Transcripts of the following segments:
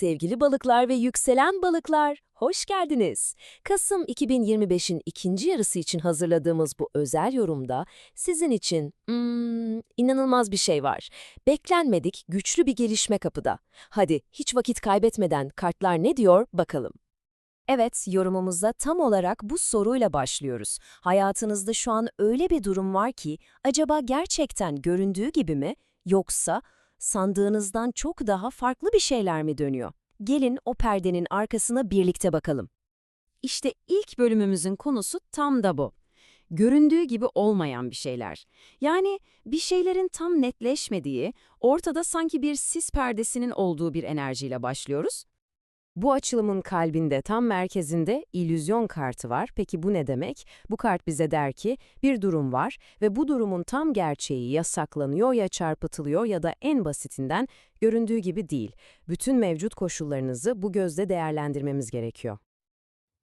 Sevgili balıklar ve yükselen balıklar, hoş geldiniz. Kasım 2025'in ikinci yarısı için hazırladığımız bu özel yorumda sizin için hmm, inanılmaz bir şey var. Beklenmedik, güçlü bir gelişme kapıda. Hadi hiç vakit kaybetmeden kartlar ne diyor bakalım. Evet, yorumumuza tam olarak bu soruyla başlıyoruz. Hayatınızda şu an öyle bir durum var ki, acaba gerçekten göründüğü gibi mi, yoksa sandığınızdan çok daha farklı bir şeyler mi dönüyor? Gelin o perdenin arkasına birlikte bakalım. İşte ilk bölümümüzün konusu tam da bu. Göründüğü gibi olmayan bir şeyler. Yani bir şeylerin tam netleşmediği, ortada sanki bir sis perdesinin olduğu bir enerjiyle başlıyoruz. Bu açılımın kalbinde, tam merkezinde illüzyon kartı var. Peki bu ne demek? Bu kart bize der ki bir durum var ve bu durumun tam gerçeği ya saklanıyor ya çarpıtılıyor ya da en basitinden göründüğü gibi değil. Bütün mevcut koşullarınızı bu gözle değerlendirmemiz gerekiyor.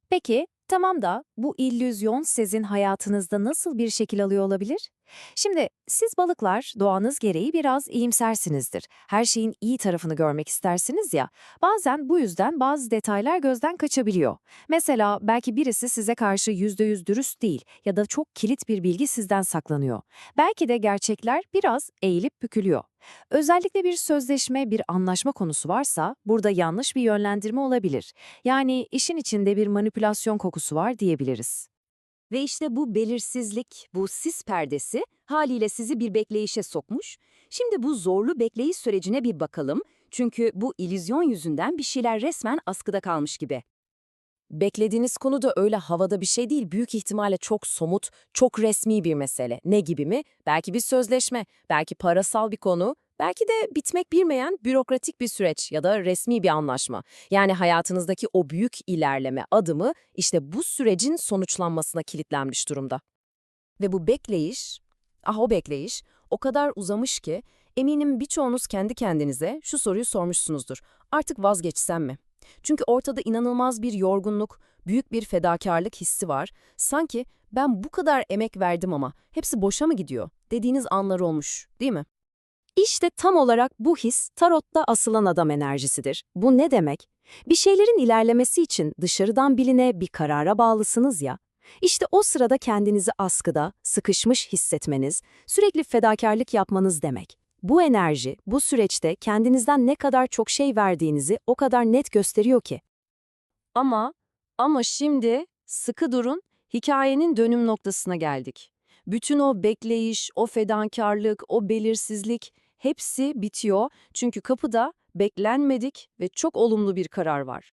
Peki, tamam da bu illüzyon sizin hayatınızda nasıl bir şekil alıyor olabilir? Şimdi siz balıklar doğanız gereği biraz iyimsersinizdir. Her şeyin iyi tarafını görmek istersiniz ya. Bazen bu yüzden bazı detaylar gözden kaçabiliyor. Mesela belki birisi size karşı yüzde yüz dürüst değil ya da çok kilit bir bilgi sizden saklanıyor. Belki de gerçekler biraz eğilip bükülüyor. Özellikle bir sözleşme, bir anlaşma konusu varsa burada yanlış bir yönlendirme olabilir. Yani işin içinde bir manipülasyon kokusu var diyebiliriz. Ve işte bu belirsizlik, bu sis perdesi haliyle sizi bir bekleyişe sokmuş. Şimdi bu zorlu bekleyiş sürecine bir bakalım. Çünkü bu illüzyon yüzünden bir şeyler resmen askıda kalmış gibi. Beklediğiniz konu da öyle havada bir şey değil, büyük ihtimalle çok somut, çok resmi bir mesele. Ne gibi mi? Belki bir sözleşme, belki parasal bir konu, belki de bitmek bilmeyen bürokratik bir süreç ya da resmi bir anlaşma. Yani hayatınızdaki o büyük ilerleme adımı işte bu sürecin sonuçlanmasına kilitlenmiş durumda. Ve bu bekleyiş, ah o bekleyiş, o kadar uzamış ki eminim birçoğunuz kendi kendinize şu soruyu sormuşsunuzdur. Artık vazgeçsem mi? Çünkü ortada inanılmaz bir yorgunluk, büyük bir fedakarlık hissi var. Sanki ben bu kadar emek verdim ama hepsi boşa mı gidiyor dediğiniz anlar olmuş, değil mi? İşte tam olarak bu his tarotta asılan adam enerjisidir. Bu ne demek? Bir şeylerin ilerlemesi için dışarıdan biline bir karara bağlısınız ya. İşte o sırada kendinizi askıda, sıkışmış hissetmeniz, sürekli fedakarlık yapmanız demek. Bu enerji, bu süreçte kendinizden ne kadar çok şey verdiğinizi o kadar net gösteriyor ki. Ama, ama şimdi sıkı durun, hikayenin dönüm noktasına geldik. Bütün o bekleyiş, o fedakarlık, o belirsizlik hepsi bitiyor çünkü kapıda beklenmedik ve çok olumlu bir karar var.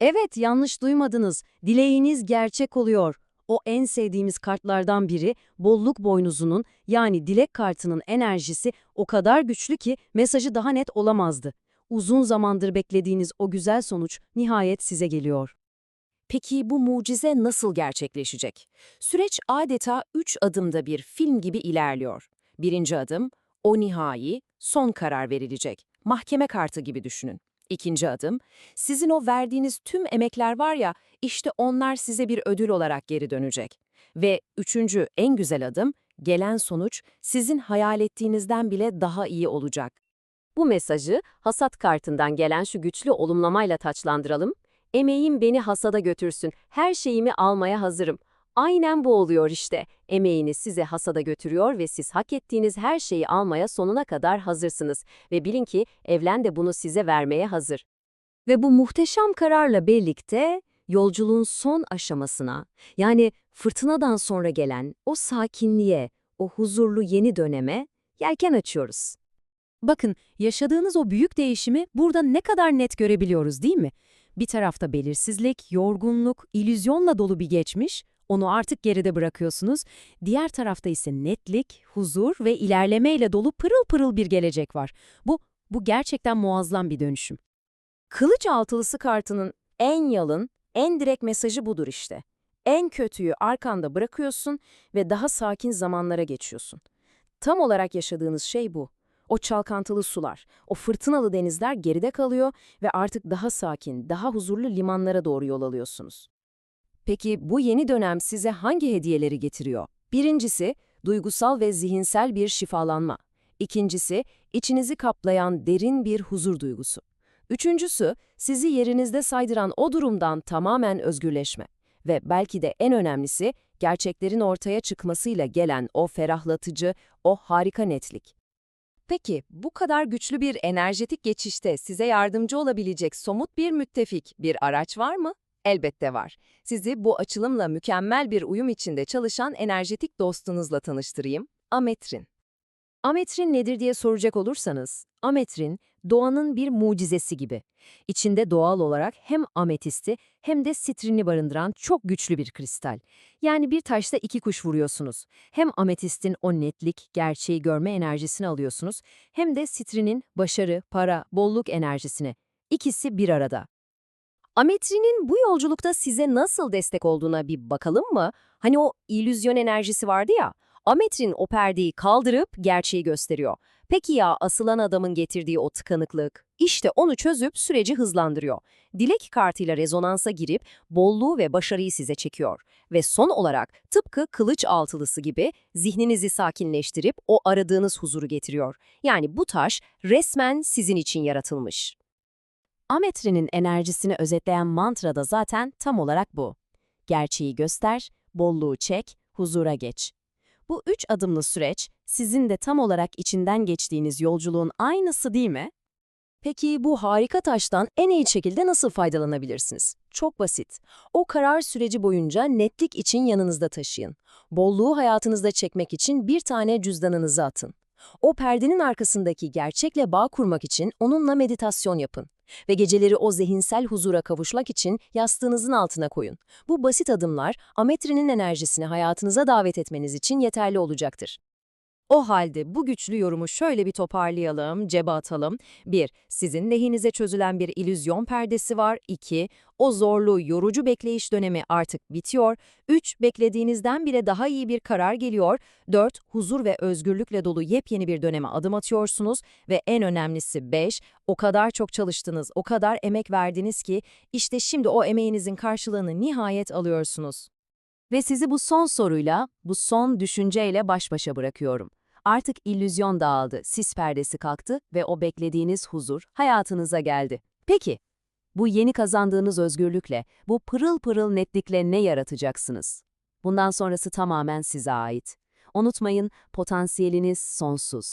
Evet, yanlış duymadınız. Dileğiniz gerçek oluyor. O en sevdiğimiz kartlardan biri bolluk boynuzunun yani dilek kartının enerjisi o kadar güçlü ki mesajı daha net olamazdı. Uzun zamandır beklediğiniz o güzel sonuç nihayet size geliyor. Peki bu mucize nasıl gerçekleşecek? Süreç adeta üç adımda bir film gibi ilerliyor. Birinci adım, o nihai, son karar verilecek. Mahkeme kartı gibi düşünün. İkinci adım, sizin o verdiğiniz tüm emekler var ya, işte onlar size bir ödül olarak geri dönecek. Ve üçüncü en güzel adım, gelen sonuç sizin hayal ettiğinizden bile daha iyi olacak. Bu mesajı hasat kartından gelen şu güçlü olumlamayla taçlandıralım. Emeğim beni hasada götürsün, her şeyimi almaya hazırım. Aynen bu oluyor işte. Emeğiniz size hasada götürüyor ve siz hak ettiğiniz her şeyi almaya sonuna kadar hazırsınız. Ve bilin ki evlen de bunu size vermeye hazır. Ve bu muhteşem kararla birlikte yolculuğun son aşamasına, yani fırtınadan sonra gelen o sakinliğe, o huzurlu yeni döneme yelken açıyoruz. Bakın, yaşadığınız o büyük değişimi burada ne kadar net görebiliyoruz değil mi? Bir tarafta belirsizlik, yorgunluk, illüzyonla dolu bir geçmiş, onu artık geride bırakıyorsunuz. Diğer tarafta ise netlik, huzur ve ilerlemeyle dolu pırıl pırıl bir gelecek var. Bu, bu gerçekten muazzam bir dönüşüm. Kılıç altılısı kartının en yalın, en direkt mesajı budur işte. En kötüyü arkanda bırakıyorsun ve daha sakin zamanlara geçiyorsun. Tam olarak yaşadığınız şey bu. O çalkantılı sular, o fırtınalı denizler geride kalıyor ve artık daha sakin, daha huzurlu limanlara doğru yol alıyorsunuz. Peki bu yeni dönem size hangi hediyeleri getiriyor? Birincisi, duygusal ve zihinsel bir şifalanma. İkincisi, içinizi kaplayan derin bir huzur duygusu. Üçüncüsü, sizi yerinizde saydıran o durumdan tamamen özgürleşme. Ve belki de en önemlisi, gerçeklerin ortaya çıkmasıyla gelen o ferahlatıcı, o harika netlik. Peki, bu kadar güçlü bir enerjetik geçişte size yardımcı olabilecek somut bir müttefik, bir araç var mı? Elbette var. Sizi bu açılımla mükemmel bir uyum içinde çalışan enerjetik dostunuzla tanıştırayım. Ametrin. Ametrin nedir diye soracak olursanız, ametrin doğanın bir mucizesi gibi. İçinde doğal olarak hem ametisti hem de sitrini barındıran çok güçlü bir kristal. Yani bir taşta iki kuş vuruyorsunuz. Hem ametistin o netlik, gerçeği görme enerjisini alıyorsunuz, hem de sitrinin başarı, para, bolluk enerjisini. İkisi bir arada. Ametrinin bu yolculukta size nasıl destek olduğuna bir bakalım mı? Hani o illüzyon enerjisi vardı ya, Ametrin o perdeyi kaldırıp gerçeği gösteriyor. Peki ya asılan adamın getirdiği o tıkanıklık? İşte onu çözüp süreci hızlandırıyor. Dilek kartıyla rezonansa girip bolluğu ve başarıyı size çekiyor. Ve son olarak tıpkı kılıç altılısı gibi zihninizi sakinleştirip o aradığınız huzuru getiriyor. Yani bu taş resmen sizin için yaratılmış. Ametrinin enerjisini özetleyen mantra da zaten tam olarak bu. Gerçeği göster, bolluğu çek, huzura geç. Bu üç adımlı süreç, sizin de tam olarak içinden geçtiğiniz yolculuğun aynısı değil mi? Peki bu harika taştan en iyi şekilde nasıl faydalanabilirsiniz? Çok basit. O karar süreci boyunca netlik için yanınızda taşıyın. Bolluğu hayatınızda çekmek için bir tane cüzdanınızı atın. O perdenin arkasındaki gerçekle bağ kurmak için onunla meditasyon yapın. Ve geceleri o zihinsel huzura kavuşmak için yastığınızın altına koyun. Bu basit adımlar ametrinin enerjisini hayatınıza davet etmeniz için yeterli olacaktır. O halde bu güçlü yorumu şöyle bir toparlayalım, cebe atalım. 1. Sizin lehinize çözülen bir illüzyon perdesi var. 2. O zorlu, yorucu bekleyiş dönemi artık bitiyor. 3. Beklediğinizden bile daha iyi bir karar geliyor. 4. Huzur ve özgürlükle dolu yepyeni bir döneme adım atıyorsunuz. Ve en önemlisi 5. O kadar çok çalıştınız, o kadar emek verdiniz ki işte şimdi o emeğinizin karşılığını nihayet alıyorsunuz. Ve sizi bu son soruyla, bu son düşünceyle baş başa bırakıyorum. Artık illüzyon dağıldı, sis perdesi kalktı ve o beklediğiniz huzur hayatınıza geldi. Peki, bu yeni kazandığınız özgürlükle, bu pırıl pırıl netlikle ne yaratacaksınız? Bundan sonrası tamamen size ait. Unutmayın, potansiyeliniz sonsuz.